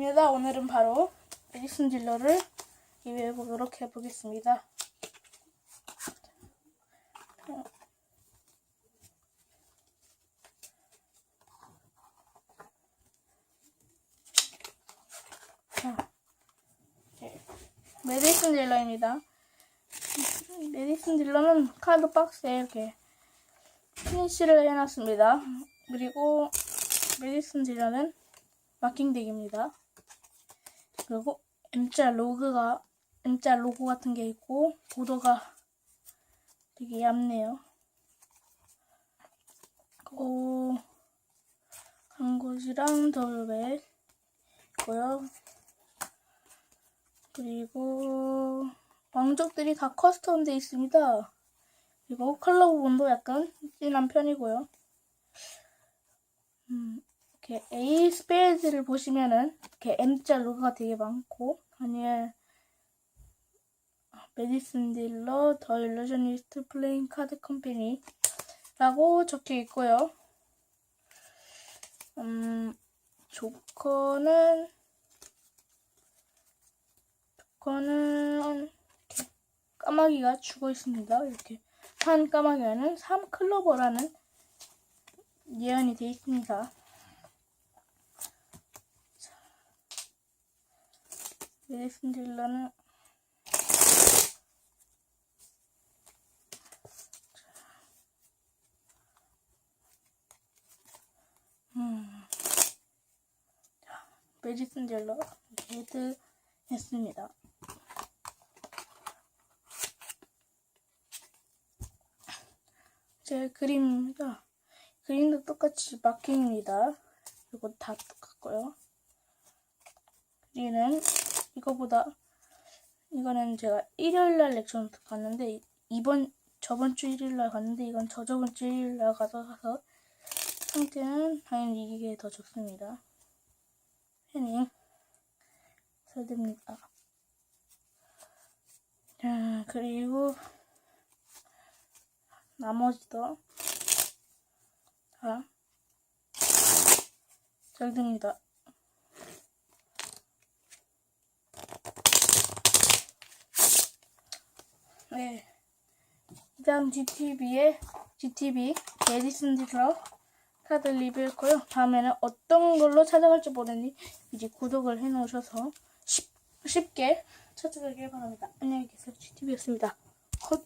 입니다. 오늘은 바로 에디슨 딜러를 리뷰해 보도록 해보겠습니다. 자, 네. 메디슨 딜러입니다. 메디슨 딜러는 카드 박스에 이렇게 피니쉬를 해놨습니다. 그리고 메디슨 딜러는 마킹덱입니다. 그리고 M자 로그가 M자 로고 같은 게 있고 보도가 되게 얇네요. 그리고 한곳이랑 더블백 있고요. 그리고 왕족들이 다 커스텀 돼 있습니다. 그리고 컬러 부분도 약간 진한 편이고요. 음, 이렇게 A 스페이드를 보시면은 이렇게 M자 로고가 되게 많고 다니엘 메디슨 딜러 더 일루저니스트 플레잉 카드 컴퍼니라고 적혀 있고요. 음, 조커는 조커는 까마귀가 죽어 있습니다. 이렇게 한 까마귀에는 3클로버라는 예언이 되어 있습니다. 딜러는 음. 자, 메디슨 딜러 레드 했습니다. 제 그림입니다. 그림도 똑같이 마킹입니다. 이거 다 똑같고요. 그리는 이거보다 이거는 제가 일요일날 렉션 갔는데 이번 저번 주 일요일날 갔는데 이건 저저번 주 일요일날 가서 가서 상태는 당연히 이게 더 좋습니다. 패닝 설득입니다. 자 그리고 나머지도 다 설득입니다. 네. 일단 GTV의 GTV 에디슨 딜러 카드 리뷰했고요. 다음에는 어떤 걸로 찾아갈지 모르니 이제 구독을 해놓으셔서 쉽, 쉽게 찾아가길 바랍니다. 안녕히 계세요. GTV였습니다. 컷.